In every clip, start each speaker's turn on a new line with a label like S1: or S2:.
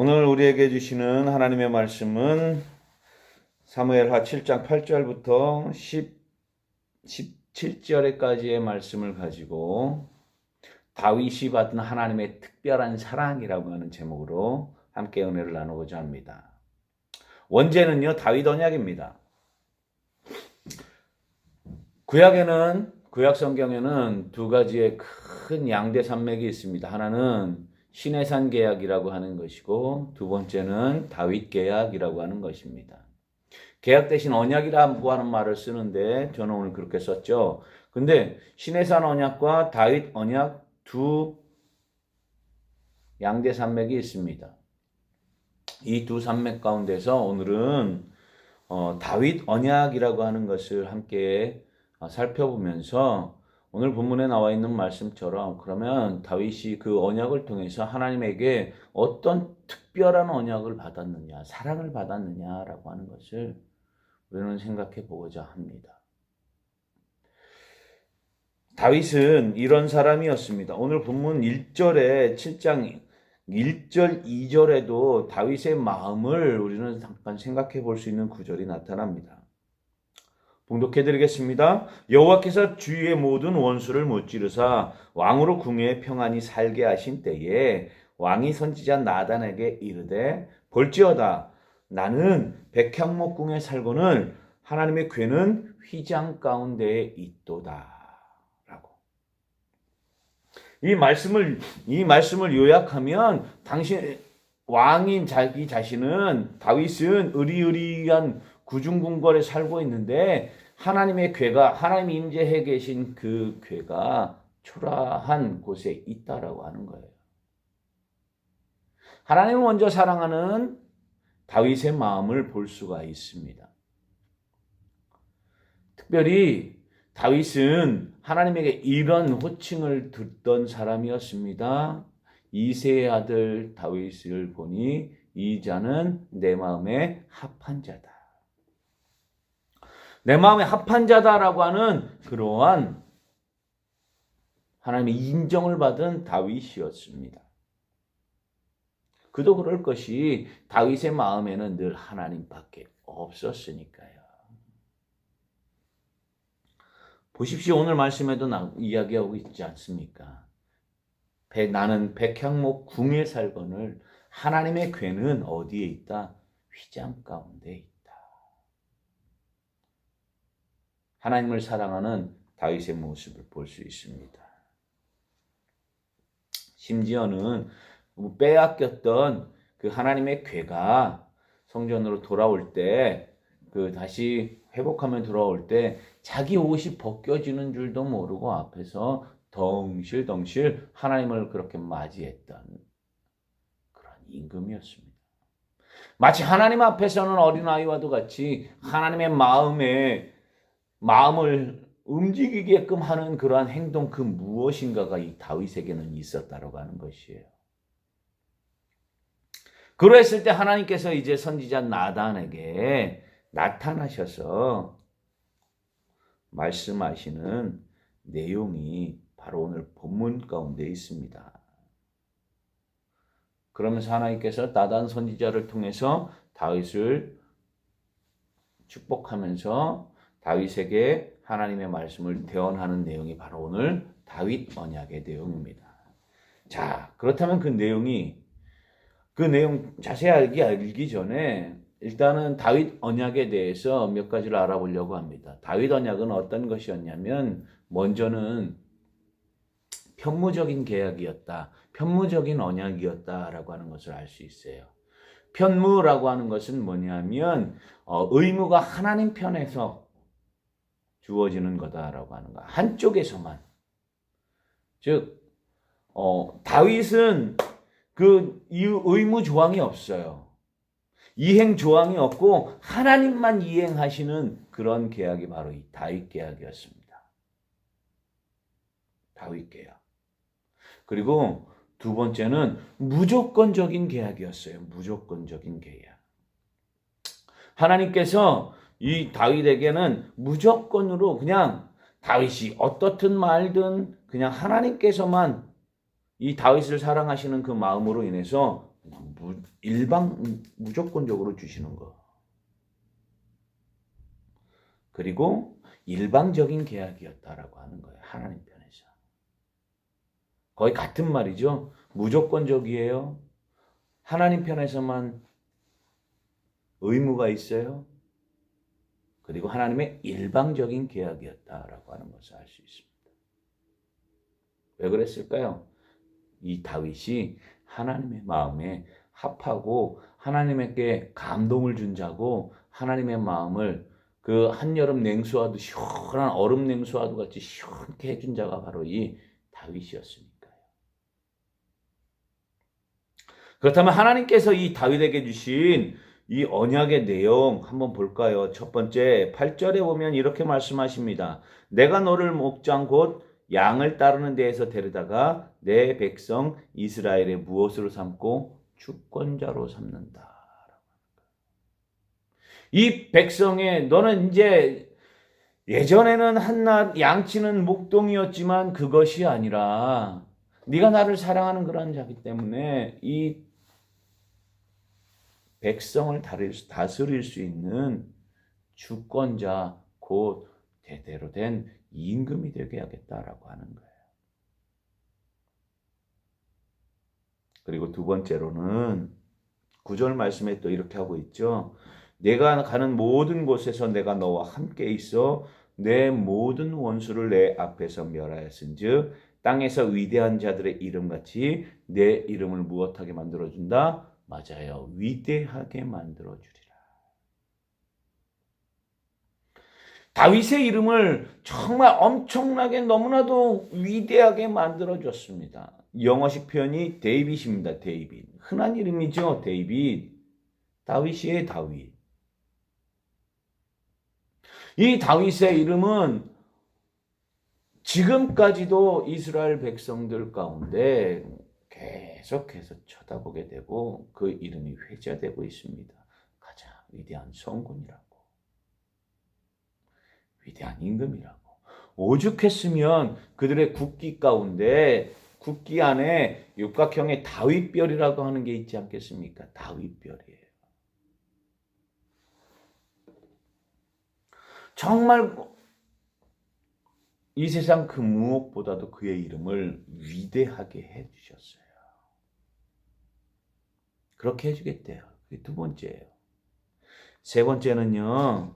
S1: 오늘 우리에게 주시는 하나님의 말씀은 사무엘하 7장 8절부터 10, 17절에까지의 말씀을 가지고 다윗이 받은 하나님의 특별한 사랑이라고 하는 제목으로 함께 은혜를 나누고자 합니다. 원제는요 다윗 언약입니다. 구약에는 구약 성경에는 두 가지의 큰 양대 산맥이 있습니다. 하나는 신해산 계약이라고 하는 것이고 두 번째는 다윗 계약이라고 하는 것입니다. 계약 대신 언약이라고 하는 말을 쓰는데 저는 오늘 그렇게 썼죠. 근데 신해산 언약과 다윗 언약 두 양대 산맥이 있습니다. 이 두 산맥 가운데서 오늘은 어, 다윗 언약이라고 하는 것을 함께 어, 살펴보면서 오늘 본문에 나와 있는 말씀처럼 그러면 다윗이 그 언약을 통해서 하나님에게 어떤 특별한 언약을 받았느냐, 사랑을 받았느냐라고 하는 것을 우리는 생각해 보고자 합니다. 다윗은 이런 사람이었습니다. 오늘 본문 1절에 7장 1절, 2절에도 다윗의 마음을 우리는 잠깐 생각해 볼 수 있는 구절이 나타납니다. 봉독해 드리겠습니다. 여호와께서 주위의 모든 원수를 무찌르사 왕으로 궁에 평안히 살게 하신 때에 왕이 선지자 나단에게 이르되 볼지어다 나는 백향목 궁에 살고는 하나님의 괴는 휘장 가운데에 있도다. 이 말씀을 이 말씀을 요약하면 당신 왕인 자기 자신은 다윗은 의리의리한 구중궁궐에 살고 있는데 하나님의 괴가 하나님이 임재해 계신 그 괴가 초라한 곳에 있다라고 하는 거예요. 하나님을 먼저 사랑하는 다윗의 마음을 볼 수가 있습니다. 특별히 다윗은 하나님에게 이런 호칭을 듣던 사람이었습니다. 이세의 아들 다윗을 보니 이 자는 내 마음에 합한 자다. 내 마음에 합한 자다라고 하는 그러한 하나님의 인정을 받은 다윗이었습니다. 그도 그럴 것이 다윗의 마음에는 늘 하나님밖에 없었으니까요. 보십시오. 오늘 말씀에도 나, 이야기하고 있지 않습니까? 배, 나는 백향목 궁에 살거늘 하나님의 괴는 어디에 있다? 휘장 가운데 있다. 하나님을 사랑하는 다윗의 모습을 볼 수 있습니다. 심지어는 빼앗겼던 그 하나님의 괴가 성전으로 돌아올 때 그 다시 회복하면 돌아올 때 자기 옷이 벗겨지는 줄도 모르고 앞에서 덩실덩실 하나님을 그렇게 맞이했던 그런 임금이었습니다. 마치 하나님 앞에서는 어린아이와도 같이 하나님의 마음에 마음을 움직이게끔 하는 그러한 행동 그 무엇인가가 이 다윗에게는 있었다라고 하는 것이에요. 그러했을 때 하나님께서 이제 선지자 나단에게 나타나셔서 말씀하시는 내용이 바로 오늘 본문 가운데 있습니다. 그러면서 하나님께서 나단 선지자를 통해서 다윗을 축복하면서 다윗에게 하나님의 말씀을 대언하는 내용이 바로 오늘 다윗 언약의 내용입니다. 자, 그렇다면 그 내용이 그 내용 자세하게 알기 전에 일단은 다윗 언약에 대해서 몇 가지를 알아보려고 합니다. 다윗 언약은 어떤 것이었냐면 먼저는 편무적인 계약이었다. 편무적인 언약이었다라고 하는 것을 알 수 있어요. 편무라고 하는 것은 뭐냐면 어, 의무가 하나님 편에서 주어지는 거다라고 하는 거. 한쪽에서만. 즉, 어, 다윗은 그 의무 조항이 없어요. 이행 조항이 없고 하나님만 이행하시는 그런 계약이 바로 이 다윗 계약이었습니다. 다윗 계약. 그리고 두 번째는 무조건적인 계약이었어요. 무조건적인 계약. 하나님께서 이 다윗에게는 무조건으로 그냥 다윗이 어떻든 말든 그냥 하나님께서만 이 다윗을 사랑하시는 그 마음으로 인해서 무, 일방 무조건적으로 주시는 거. 그리고 일방적인 계약이었다라고 하는 거예요. 하나님 편에서. 거의 같은 말이죠. 무조건적이에요. 하나님 편에서만 의무가 있어요. 그리고 하나님의 일방적인 계약이었다라고 하는 것을 알 수 있습니다. 왜 그랬을까요? 이 다윗이 하나님의 마음에 합하고 하나님에게 감동을 준 자고 하나님의 마음을 그 한여름 냉수와도 시원한 얼음 냉수와도 같이 시원케 해준 자가 바로 이 다윗이었으니까요. 그렇다면 하나님께서 이 다윗에게 주신 이 언약의 내용 한번 볼까요? 첫 번째 8절에 보면 이렇게 말씀하십니다. 내가 너를 목장 곧 양을 따르는 데에서 데려다가 내 백성 이스라엘의 무엇으로 삼고 주권자로 삼는다. 이 백성의 너는 이제 예전에는 한낱 양치는 목동이었지만 그것이 아니라 네가 나를 사랑하는 그런 자기 때문에 이 백성을 다스릴 수 있는 주권자 곧 대대로 된 임금이 되게 하겠다라고 하는 거예요. 그리고 두 번째로는 구절 말씀에 또 이렇게 하고 있죠. 내가 가는 모든 곳에서 내가 너와 함께 있어 내 모든 원수를 내 앞에서 멸하였은즉 땅에서 위대한 자들의 이름같이 내 이름을 무엇하게 만들어준다? 맞아요. 위대하게 만들어 주리라. 다윗의 이름을 정말 엄청나게 너무나도 위대하게 만들어 줬습니다. 영어식 표현이 데이빗입니다. 데이빗. 흔한 이름이죠. 데이빗. 다윗이에요. 다윗. 이 다윗의 이름은 지금까지도 이스라엘 백성들 가운데 계속해서 쳐다보게 되고 그 이름이 회자되고 있습니다. 가장 위대한 성군이라고. 위대한 임금이라고. 오죽했으면 그들의 국기 가운데 국기 안에 육각형의 다윗별이라고 하는 게 있지 않겠습니까? 다윗별이에요. 정말 이 세상 그 무엇보다도 그의 이름을 위대하게 해 주셨어요. 그렇게 해주겠대요. 그게 두 번째예요. 세 번째는요.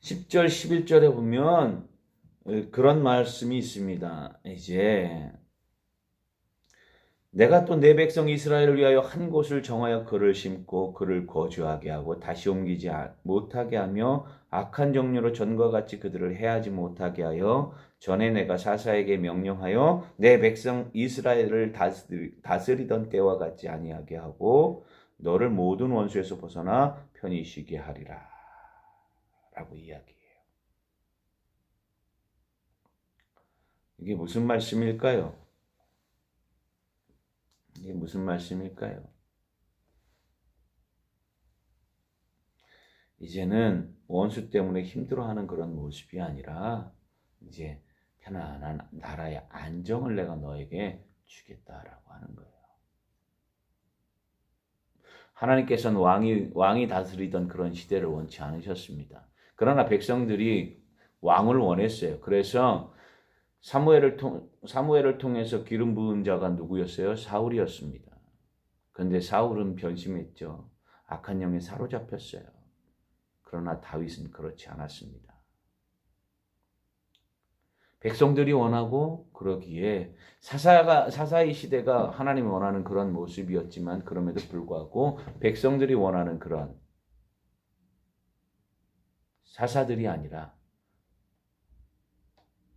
S1: 10절, 11절에 보면 그런 말씀이 있습니다. 이제 내가 또 내 백성 이스라엘을 위하여 한 곳을 정하여 그를 심고 그를 거주하게 하고 다시 옮기지 못하게 하며 악한 정류로 전과 같이 그들을 해하지 못하게 하여 전에 내가 사사에게 명령하여 내 백성 이스라엘을 다스리던 때와 같지 아니하게 하고 너를 모든 원수에서 벗어나 편히 쉬게 하리라 라고 이야기해요. 이게 무슨 말씀일까요? 이게 무슨 말씀일까요? 이제는 원수 때문에 힘들어하는 그런 모습이 아니라 이제 편안한 나라의 안정을 내가 너에게 주겠다라고 하는 거예요. 하나님께서는 왕이 왕이 다스리던 그런 시대를 원치 않으셨습니다. 그러나 백성들이 왕을 원했어요. 그래서 사무엘을 통 사무엘을 통해서 기름 부은 자가 누구였어요? 사울이었습니다. 그런데 사울은 변심했죠. 악한 영에 사로잡혔어요. 그러나 다윗은 그렇지 않았습니다. 백성들이 원하고 그러기에 사사가 사사의 시대가 하나님이 원하는 그런 모습이었지만 그럼에도 불구하고 백성들이 원하는 그런 사사들이 아니라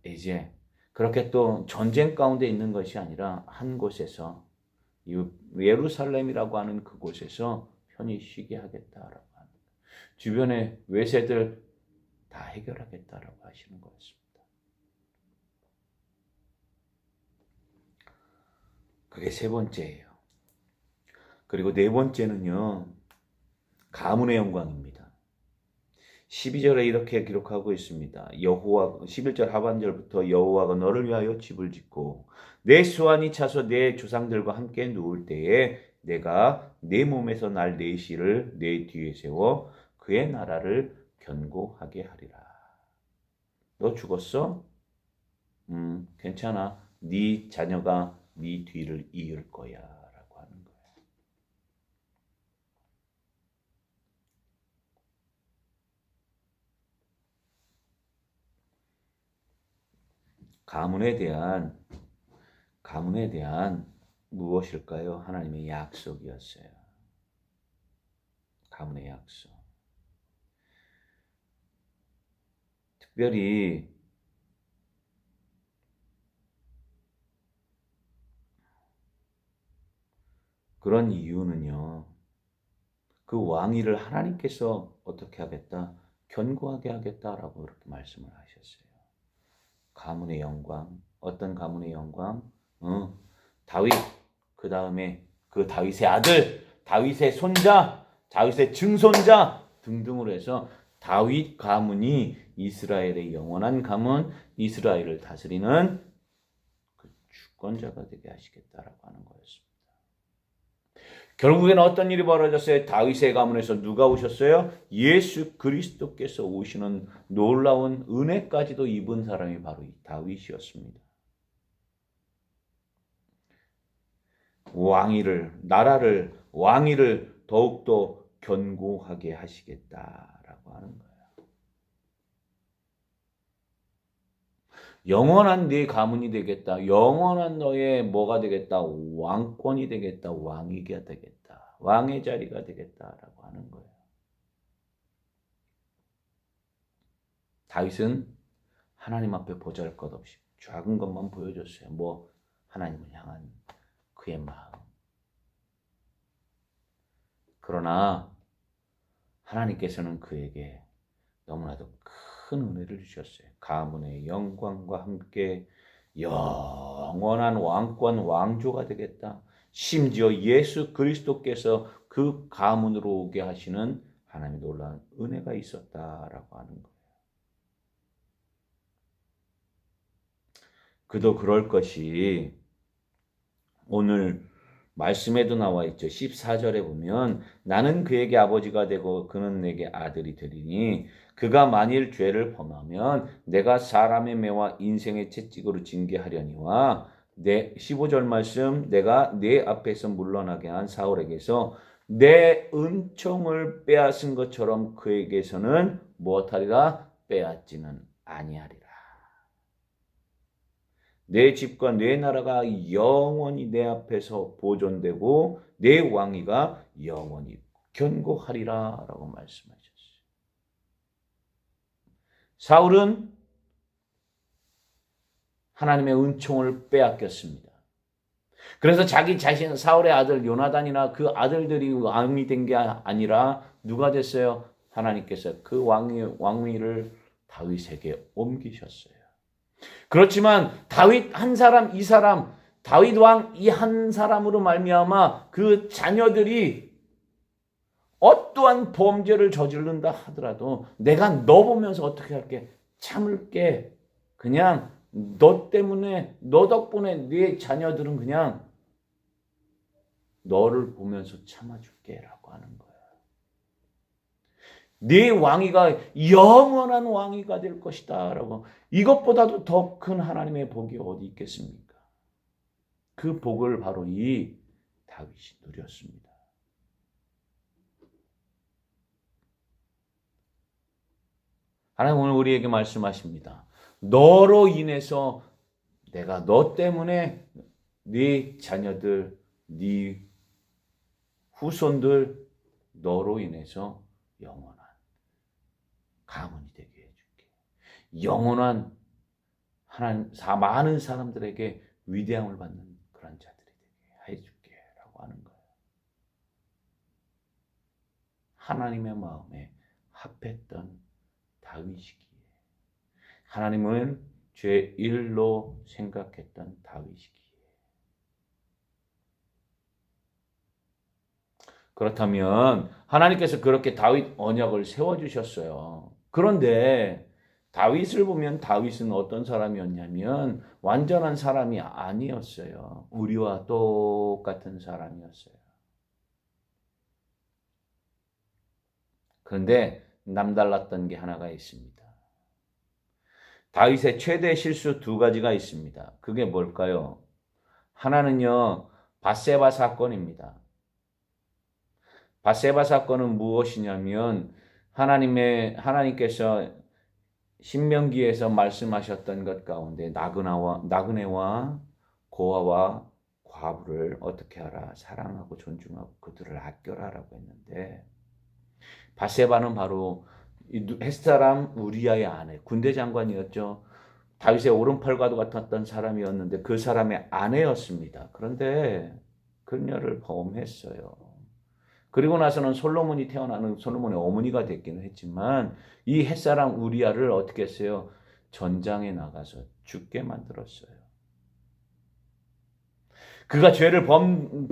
S1: 이제 그렇게 또 전쟁 가운데 있는 것이 아니라 한 곳에서 예루살렘이라고 하는 그곳에서 편히 쉬게 하겠다라고 하는 주변의 외세들 다 해결하겠다라고 하시는 거였습니다. 그게 세 번째예요. 그리고 네 번째는요. 가문의 영광입니다. 12절에 이렇게 기록하고 있습니다. 여호와 11절 하반절부터 여호와가 너를 위하여 집을 짓고 내 수완이 차서 내 조상들과 함께 누울 때에 내가 내 몸에서 날 내시를 내 뒤에 세워 그의 나라를 견고하게 하리라. 너 죽었어? 음, 괜찮아. 네 자녀가 네 뒤를 이을 거야 라고 하는 거예요. 가문에 대한 가문에 대한 무엇일까요? 하나님의 약속이었어요. 가문의 약속. 특별히 그런 이유는요. 그 왕위를 하나님께서 어떻게 하겠다? 견고하게 하겠다라고 그렇게 말씀을 하셨어요. 가문의 영광, 어떤 가문의 영광? 어, 다윗, 그 다음에 그 다윗의 아들, 다윗의 손자, 다윗의 증손자 등등으로 해서 다윗 가문이 이스라엘의 영원한 가문, 이스라엘을 다스리는 그 주권자가 되게 하시겠다라고 하는 거였습니다. 결국에는 어떤 일이 벌어졌어요? 다윗의 가문에서 누가 오셨어요? 예수 그리스도께서 오시는 놀라운 은혜까지도 입은 사람이 바로 이 다윗이었습니다. 왕위를 나라를 왕위를 더욱더 견고하게 하시겠다라고 하는 거예요. 영원한 네 가문이 되겠다. 영원한 너의 뭐가 되겠다. 왕권이 되겠다. 왕이가 되겠다. 왕의 자리가 되겠다라고 하는 거예요. 다윗은 하나님 앞에 보잘 것 없이 작은 것만 보여줬어요. 뭐 하나님을 향한 그의 마음. 그러나 하나님께서는 그에게 너무나도 큰 은혜를 주셨어요. 가문의 영광과 함께 영원한 왕권 왕조가 되겠다. 심지어 예수 그리스도께서 그 가문으로 오게 하시는 하나님의 놀라운 은혜가 있었다라고 하는 거예요. 그도 그럴 것이 오늘 말씀에도 나와 있죠. 14절에 보면 나는 그에게 아버지가 되고 그는 내게 아들이 되리니 그가 만일 죄를 범하면 내가 사람의 매와 인생의 채찍으로 징계하려니와 내 15절 말씀 내가 내 앞에서 물러나게 한 사울에게서 내 은총을 빼앗은 것처럼 그에게서는 무엇하리라 빼앗지는 아니하리라. 내 집과 내 나라가 영원히 내 앞에서 보존되고 내 왕위가 영원히 견고하리라 라고 말씀하셨어요. 사울은 하나님의 은총을 빼앗겼습니다. 그래서 자기 자신 사울의 아들 요나단이나 그 아들들이 왕이 된 게 아니라 누가 됐어요? 하나님께서 그 왕위, 왕위를 다윗에게 옮기셨어요. 그렇지만 다윗 한 사람, 이 사람, 다윗 왕 이 한 사람으로 말미암아 그 자녀들이 어떠한 범죄를 저지른다 하더라도 내가 너 보면서 어떻게 할게? 참을게. 그냥 너 때문에 너 덕분에 네 자녀들은 그냥 너를 보면서 참아줄게라고 하는. 네 왕위가 영원한 왕위가 될 것이다 라고 이것보다도 더 큰 하나님의 복이 어디 있겠습니까? 그 복을 바로 이 다윗이 누렸습니다. 하나님 오늘 우리에게 말씀하십니다. 너로 인해서 내가 너 때문에 네 자녀들, 네 후손들 너로 인해서 영원한 가문이 되게 해줄게. 영원한 하나님, 많은 사람들에게 위대함을 받는 그런 자들이 되게 해줄게 라고 하는 거예요. 하나님의 마음에 합했던 다윗이기에 하나님을 죄 일로 생각했던 다윗이기에 그렇다면 하나님께서 그렇게 다윗 언약을 세워 주셨어요. 그런데 다윗을 보면 다윗은 어떤 사람이었냐면 완전한 사람이 아니었어요. 우리와 똑같은 사람이었어요. 그런데 남달랐던 게 하나가 있습니다. 다윗의 최대 실수 두 가지가 있습니다. 그게 뭘까요? 하나는요, 바세바 사건입니다. 바세바 사건은 무엇이냐면 하나님의 하나님께서 신명기에서 말씀하셨던 것 가운데 나그나와 나그네와 고아와 과부를 어떻게 하라 사랑하고 존중하고 그들을 아껴라라고 했는데 바세바는 바로 햇사람 우리아의 아내 군대 장관이었죠. 다윗의 오른팔과도 같았던 사람이었는데 그 사람의 아내였습니다. 그런데 그녀를 범했어요. 그리고 나서는 솔로몬이 태어나는 솔로몬의 어머니가 됐기는 했지만 이 햇사람 우리아를 어떻게 했어요? 전장에 나가서 죽게 만들었어요. 그가 죄를 범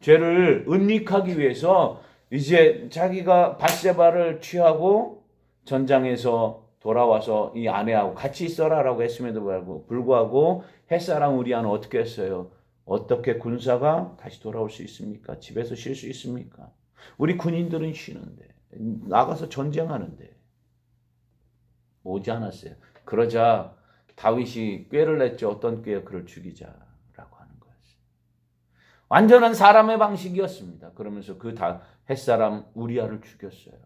S1: 죄를 은닉하기 위해서 이제 자기가 바세바를 취하고 전장에서 돌아와서 이 아내하고 같이 있어라라고 했음에도 불구하고 햇사람 우리아는 어떻게 했어요? 어떻게 군사가 다시 돌아올 수 있습니까? 집에서 쉴 수 있습니까? 우리 군인들은 쉬는데 나가서 전쟁하는데 오지 않았어요. 그러자 다윗이 꾀를 냈죠. 어떤 꾀요? 그를 죽이자라고 하는 거였어요. 완전한 사람의 방식이었습니다. 그러면서 그 다 햇사람 우리아를 죽였어요.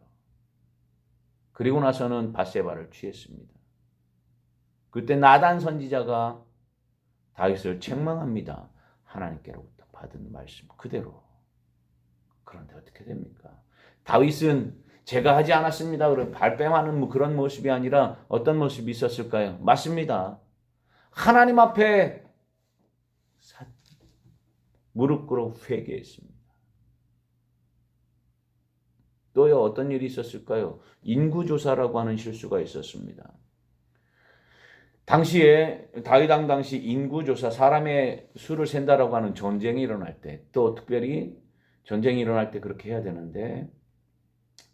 S1: 그리고 나서는 바세바를 취했습니다. 그때 나단 선지자가 다윗을 책망합니다. 하나님께로부터 받은 말씀 그대로. 그런데 어떻게 됩니까? 다윗은 제가 하지 않았습니다. 그런 발뺌하는 뭐 그런 모습이 아니라 어떤 모습이 있었을까요? 맞습니다. 하나님 앞에 무릎 꿇어 회개했습니다. 또요 어떤 일이 있었을까요? 인구 조사라고 하는 실수가 있었습니다. 당시에 다윗왕 당시 인구 조사 사람의 수를 센다라고 하는 전쟁이 일어날 때 또 특별히 전쟁이 일어날 때 그렇게 해야 되는데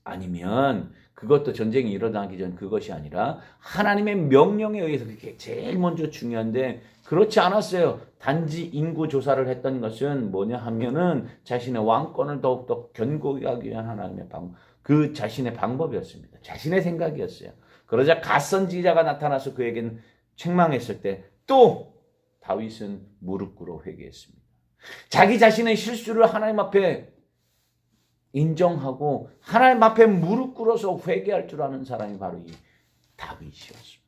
S1: 아니면 그것도 전쟁이 일어나기 전 그것이 아니라 하나님의 명령에 의해서 그게 제일 먼저 중요한데 그렇지 않았어요. 단지 인구 조사를 했던 것은 뭐냐 하면은 자신의 왕권을 더욱더 견고히 하기 위한 하나님의 방, 그 자신의 방법이었습니다. 자신의 생각이었어요. 그러자 갓선지자가 나타나서 그에게는 책망했을 때 또 다윗은 무릎 꿇어 회개했습니다. 자기 자신의 실수를 하나님 앞에 인정하고 하나님 앞에 무릎 꿇어서 회개할 줄 아는 사람이 바로 이 다윗이었습니다.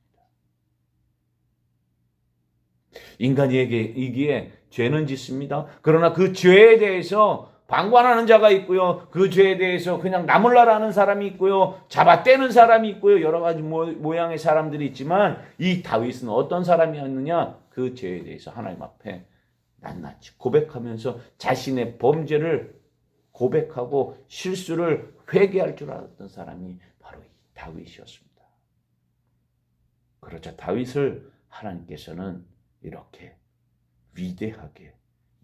S1: 인간에게 이기에 죄는 짓습니다. 그러나 그 죄에 대해서 방관하는 자가 있고요. 그 죄에 대해서 그냥 나몰라라는 사람이 있고요. 잡아떼는 사람이 있고요. 여러 가지 모 양의 사람들이 있지만 이 다윗은 어떤 사람이었느냐? 그 죄에 대해서 하나님 앞에 낱낱이 고백하면서 자신의 범죄를 고백하고 실수를 회개할 줄 알았던 사람이 바로 다윗이었습니다. 그러자 다윗을 하나님께서는 이렇게 위대하게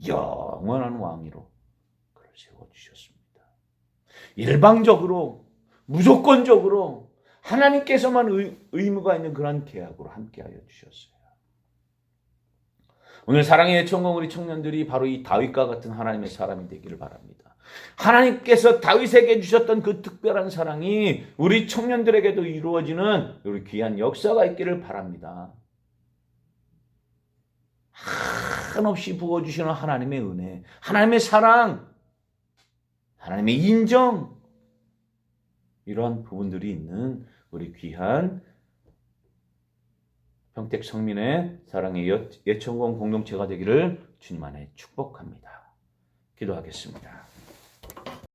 S1: 영원한 왕으로 세워주셨습니다. 일방적으로 무조건적으로 하나님께서만 의, 의무가 있는 그런 계약으로 함께하여 주셨어요. 오늘 사랑의 예천공 우리 청년들이 바로 이 다윗과 같은 하나님의 사람이 되기를 바랍니다. 하나님께서 다윗에게 주셨던 그 특별한 사랑이 우리 청년들에게도 이루어지는 우리 귀한 역사가 있기를 바랍니다. 한없이 부어주시는 하나님의 은혜, 하나님의 사랑, 하나님의 인정, 이러한 부분들이 있는 우리 귀한 평택 성민의 사랑의 예천공 공동체가 되기를 주님 안에 축복합니다. 기도하겠습니다.